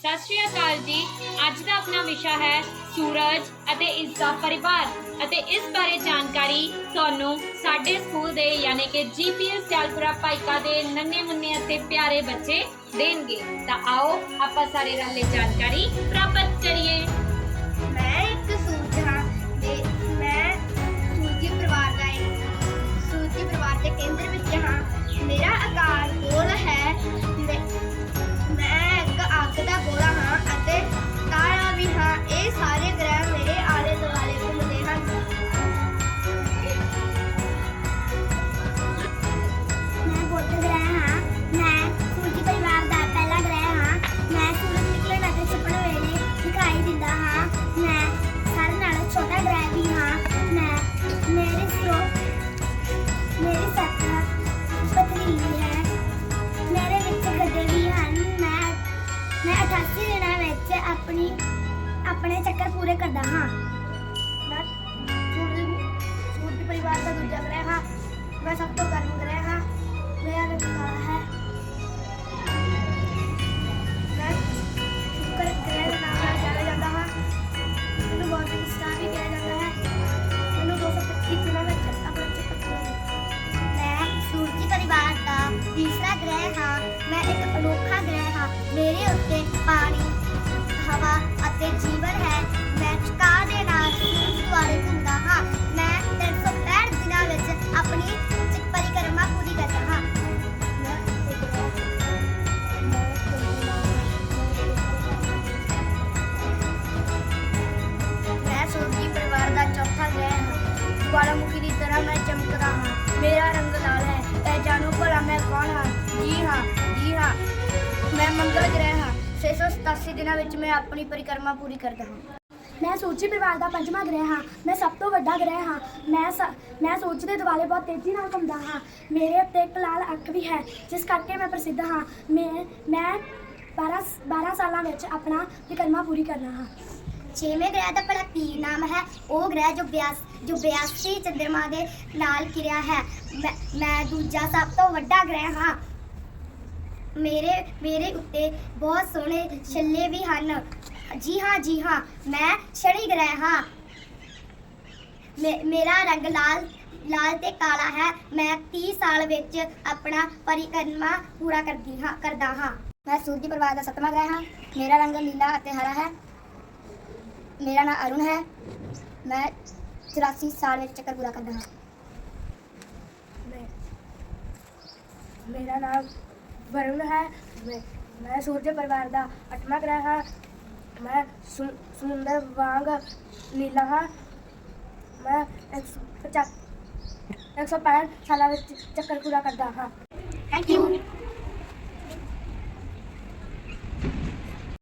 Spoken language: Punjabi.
ਸਤਿ ਸ਼੍ਰੀ ਅਕਾਲ ਜੀ। ਅੱਜ ਦਾ ਆਪਣਾ ਵਿਸ਼ਾ ਹੈ ਸੂਰਜ ਅਤੇ ਇਸ ਦਾ ਪਰਿਵਾਰ। ਅਤੇ ਇਸ ਬਾਰੇ ਜਾਣਕਾਰੀ ਤੁਹਾਨੂੰ ਸਾਡੇ ਸਕੂਲ ਦੇ ਯਾਨੀ ਕਿ ਜੀਪੀਐਸ ਜਲਪੁਰਾ ਭਾਈਕਾ ਦੇ ਨੰਨੇ ਮੁੰਨੇ ਅਤੇ ਪਿਆਰੇ ਬੱਚੇ ਦੇਣਗੇ। ਤਾਂ ਆਓ ਆਪਾਂ ਸਾਰੇ ਰਲ ਜਾਣਕਾਰੀ ਪ੍ਰਾਪਤ ਕਰੀਏ। ਆਪਣੀ, ਆਪਣੇ ਚੱਕਰ ਪੂਰੇ ਕਰਦਾ ਹਾਂ। ਮੈਂ ਸੂਰਜ ਸੂਰਜ ਪਰਿਵਾਰ ਦਾ ਦੂਜਾ ਗ੍ਰਹਿ, ਹਾਂ। ਮੈਂ ਸਭ ਤੋਂ ਜਵਾਲਾਮੁਖੀ ਦੀ ਤਰ੍ਹਾਂ ਮੈਂ ਚਮਕਦਾ ਹਾਂ। ਮੇਰਾ ਰੰਗ ਲਾਲ ਹੈ। ਇਹ ਭਲਾ ਮੈਂ ਕੌਣ ਹਾਂ? ਜੀ ਹਾਂ ਜੀ ਹਾਂ। ਮੈਂ ਮੰਗਲ ਗ੍ਰਹਿ ਹਾਂ। 687 ਦਿਨਾਂ ਵਿੱਚ ਮੈਂ ਆਪਣੀ ਪਰਿਕਰਮਾ ਪੂਰੀ ਕਰਦਾ ਹਾਂ। ਮੈਂ ਸੂਰਜੀ ਪਰਿਵਾਰ ਦਾ ਪੰਜਵਾਂ ਗ੍ਰਹਿ ਹਾਂ। ਮੈਂ ਸਭ ਤੋਂ ਵੱਡਾ ਗ੍ਰਹਿ ਹਾਂ। ਮੈਂ ਸ- ਮੈਂ ਸੂਰਜ ਦੇ ਦੁਆਲੇ ਬਹੁਤ ਤੇਜ਼ੀ ਨਾਲ ਘੁੰਮਦਾ ਹਾਂ। ਮੇਰੇ ਉੱਤੇ ਇੱਕ ਲਾਲ ਅੱਖ ਵੀ ਹੈ, ਜਿਸ ਕਰਕੇ ਮੈਂ ਪ੍ਰਸਿੱਧ ਹਾਂ। ਮੈਂ ਮੈਂ 12 12 ਸਾਲਾਂ ਵਿੱਚ ਆਪਣਾ ਵਿਕਰਮਾ ਪੂਰੀ ਕਰਨਾ ਹਾਂ। ਛੇਵੇਂ ਗ੍ਰਹਿ ਦਾ ਭਲਾ ਕੀ ਨਾਮ ਹੈ? ਉਹ ਗ੍ਰਹਿ ਜੋ 82 ਜੋ 82 ਚੰਦਰਮਾ ਦੇ ਨਾਲ ਕਿਰਿਆ ਹੈ। ਮੈਂ ਮੈਂ ਦੂਜਾ ਸਭ ਤੋਂ ਵੱਡਾ ਗ੍ਰਹਿ ਹਾਂ। ਮੇਰੇ ਮੇਰੇ ਉੱਤੇ ਬਹੁਤ ਸੋਹਣੇ ਛੱਲੇ ਵੀ ਹਨ। ਜੀ ਹਾਂ ਜੀ ਹਾਂ, ਮੈਂ ਸ਼ਨੀ ਗ੍ਰਹਿ ਹਾਂ। ਮੇ- ਮੇਰਾ ਰੰਗ ਲਾਲ ਲਾਲ ਤੇ ਕਾਲਾ ਹੈ। ਮੈਂ 30 ਸਾਲ ਵਿੱਚ ਆਪਣਾ ਪਰਿਕਰਮਾ ਪੂਰਾ ਕਰਦੀ ਹਾਂ, ਕਰਦਾ ਹਾਂ। ਮੈਂ ਸੂਰਜੀ ਪਰਿਵਾਰ ਦਾ ਸੱਤਵਾਂ ਗ੍ਰਹਿ ਹਾਂ। ਮੇਰਾ ਰੰਗ ਨੀਲਾ ਅਤੇ ਹਰਾ ਹੈ। ਮੇਰਾ ਨਾਮ ਅਰੁਣ ਹੈ ਮੈਂ 84 ਸਾਲ ਵਿੱਚ ਚੱਕਰ ਪੂਰਾ ਕਰਦਾ ਹਾਂ ਮੈਂ ਮੇਰਾ ਨਾਮ ਵਰੁਣ ਹੈ ਮੈਂ ਮੈਂ ਸੂਰਜ ਪਰਿਵਾਰ ਦਾ ਅੱਠਵਾਂ ਗ੍ਰਹਿ ਹਾਂ ਮੈਂ ਸਮੁ- ਸਮੁੰਦਰ ਵਾਂਗ ਨੀਲਾ ਹਾਂ ਮੈਂ 150 165 ਸਾਲਾਂ ਵਿੱਚ ਚੱਕਰ ਪੂਰਾ ਕਰਦਾ ਹਾਂ ਥੈਂਕ ਯੂ